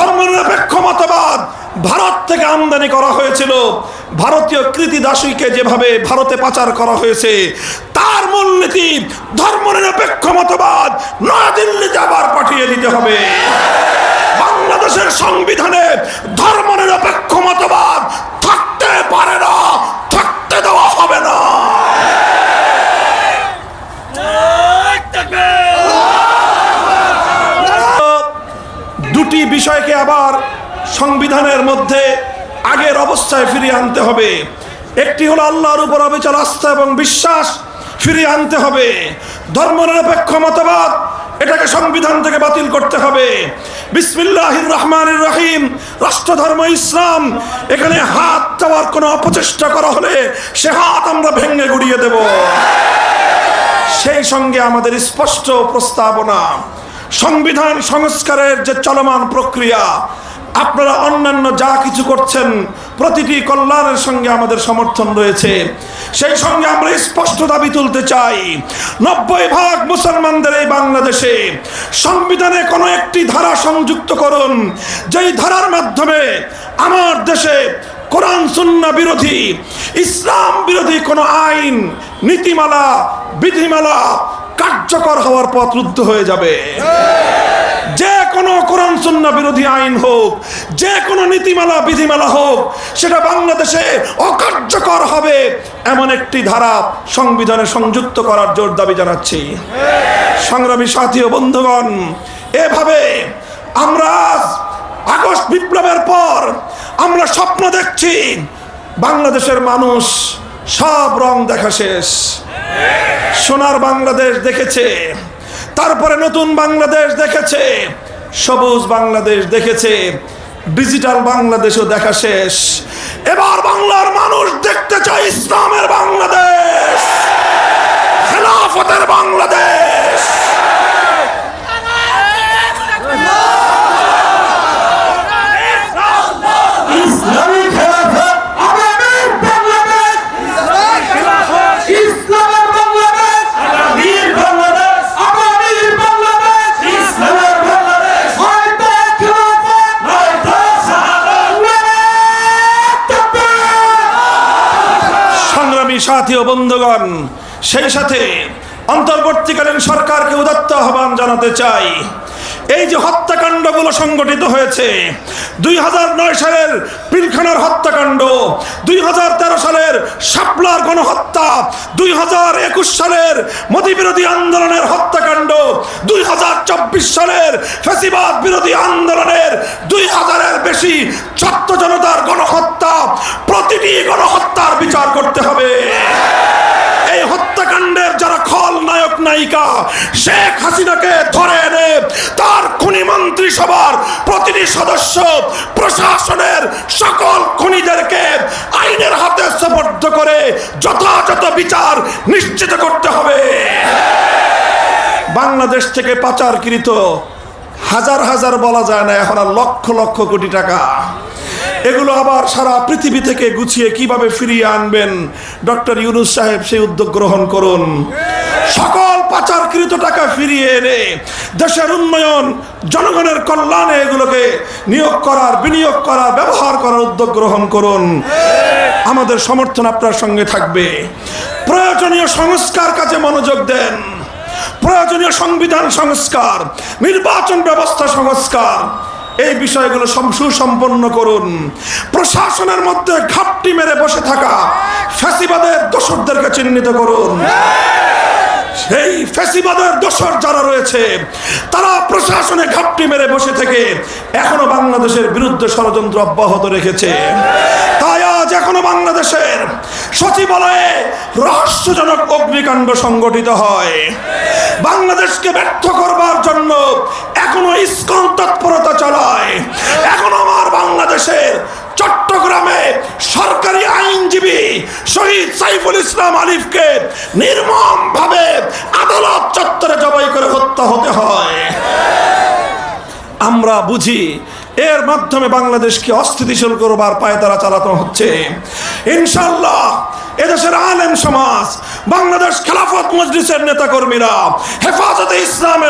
ধর্মনিরপেক্ষ মতবাদ ভারত থেকে আমদানি করা হয়েছিল। ভারতীয় কৃতি দাসীকে যেভাবে ভারতে পাচার করা হয়েছে, তার মূলনীতি ধর্মনিরপেক্ষ মতবাদ নয়াদিল্লিতে আবার পাঠিয়ে দিতে হবে। বাংলাদেশের সংবিধানে ধর্মনিরপেক্ষ মতবাদ থাকতে পারে না থাকতে দেওয়া হবে না দুটি বিষয়কে আবার সংবিধানের মধ্যে আগের অবস্থায় ফিরিয়ে আনতে হবে। একটি হলো আল্লাহর উপর অবিচল আস্থা এবং বিশ্বাস ফিরিয়ে আনতে হবে। ধর্মনিরপেক্ষ মতবাদ এটাকে সংবিধান থেকে বাতিল করতে হবে। বিসমিল্লাহির রহমানির রহিম, রাষ্ট্রধর্ম ইসলাম, এখানে হাত চাওয়ার কোনো অপচেষ্টা করা হলে সে হাত আমরা ভেঙে গুড়িয়ে দেব। সেই সঙ্গে আমাদের স্পষ্ট প্রস্তাবনা সংবিধান সংস্কারের যে চলমান প্রক্রিয়া, আপনারা অন্যান্য যা কিছু করছেন, প্রতিটি কল্যাণের সঙ্গে আমাদের সমর্থন রয়েছে। সেই সঙ্গে আমরা স্পষ্ট দাবি তুলতে চাই, নব্বই ভাগ মুসলমানদের এই বাংলাদেশে সংবিধানে কোনো একটি ধারা সংযুক্ত করুন যেই ধারার মাধ্যমে আমার দেশে কোরআন, সুন্না বিরোধী, ইসলাম বিরোধী কোনো আইন, নীতিমালা, বিধিমালা কার্যকর হওয়ার পথ রুদ্ধ হয়ে যাবে। যে কোনো কোরআন সুন্না বিরোধী আইন হোক, যে কোনো নীতিমালা, বিধিমালা হোক, সেটা বাংলাদেশে অকার্যকর হবে এমন একটি ধারা সংবিধানে সংযুক্ত করার জোর দাবি জানাচ্ছি। সংগ্রামী সাথী ও বন্ধুগণ, এভাবে আমরা আগস্ট বিপ্লবের পর আমরা স্বপ্ন দেখছি, বাংলাদেশের মানুষ সব রং দেখা শেষ। সোনার বাংলাদেশ দেখেছে, তারপরে নতুন বাংলাদেশ দেখেছে, সবুজ বাংলাদেশ দেখেছে, ডিজিটাল বাংলাদেশও দেখা শেষ। এবার বাংলার মানুষ দেখতে চায় ইসলামের বাংলাদেশ। খেলাফতের বাংলাদেশ। সাথী বন্ধুগণ, সেই সাথে অন্তর্বর্তীকালীন সরকারকে উদাত্ত আহ্বান জানাতে চাই। এই যে হত্যাকাণ্ডগুলো সংগঠিত হয়েছে, দুই হাজার নয় সালের পিলখানার হত্যাকাণ্ড, দুই হাজার তেরো সালের শাপলার গণহত্যা, দুই হাজার একুশ সালের মোদী বিরোধী আন্দোলনের হত্যাকাণ্ড, দুই চব্বিশ সালের ফেসিবাদ বিরোধী আন্দোলনের, দুই হাজারের বেশি ছাত্র জনতার গণহত্যা, প্রতিটি গণহত্যার বিচার করতে হবে এই হত্যাকাণ্ডের যারা খল নায়ক শেখ হাসিনাকে ধরে এনে তার খুনি মন্ত্রিসভার প্রতিটি সদস্য প্রশাসনের সকল খুনিদেরকে আইনের হাতে সুপর্দ করে যথাযথ বিচার নিশ্চিত করতে হবে। বাংলাদেশ থেকে পাচারকৃত হাজার হাজার বলা যায় না, এখন আর লক্ষ লক্ষ কোটি টাকা। এগুলো আবার সারা পৃথিবী থেকে গুছিয়ে কীভাবে ফিরিয়ে আনবেন? ডক্টর ইউনুস সাহেব সেই উদ্যোগ গ্রহণ করুন। সকল পাচারকৃত টাকা ফিরিয়ে এনে দেশের উন্নয়ন, জনগণের কল্যাণে এগুলোকে নিয়োগ করার, বিনিয়োগ করার, ব্যবহার করার উদ্যোগ গ্রহণ করুন। আমাদের সমর্থন আপনার সঙ্গে থাকবে। প্রয়োজনীয় সংস্কার কাজে মনোযোগ দেন। প্রয়োজনীয় সংবিধান সংস্কার, নির্বাচন ব্যবস্থা সংস্কার এই বিষয়গুলো সুসম্পন্ন করুন। প্রশাসনের মধ্যে ঘাপটি মেরে বসে থাকা ফ্যাসিবাদের দোষরদেরকে চিহ্নিত করুন। সেই ফ্যাসিবাদের দোষর যারা রয়েছে, তারা প্রশাসনে ঘাপটি মেরে বসে থেকে এখনও বাংলাদেশের বিরুদ্ধে ষড়যন্ত্র অব্যাহত রেখেছে। তাই আজ এখনও বাংলাদেশের সচিবালয়ে রহস্যজনক অগ্নিকাণ্ড সংগঠিত হয়। বাংলাদেশকে ব্যর্থ করবার জন্য এখনও ইস্কন আইনজীবী শহীদ সাইফুল ইসলাম আলিফকে আদালত চত্বরে জবাই করে হত্যা হতে হয়। আমরা বুঝি এর মাধ্যমে বাংলাদেশকে অস্থিতিশীল করবার পায়ে তারা চালানো হচ্ছে। ইনশাল্লাহ এদেশের আলেম সমাজ, বাংলাদেশ খেলাফত মজলিসের নেতাকর্মীরা হেফাজতে ইসলামের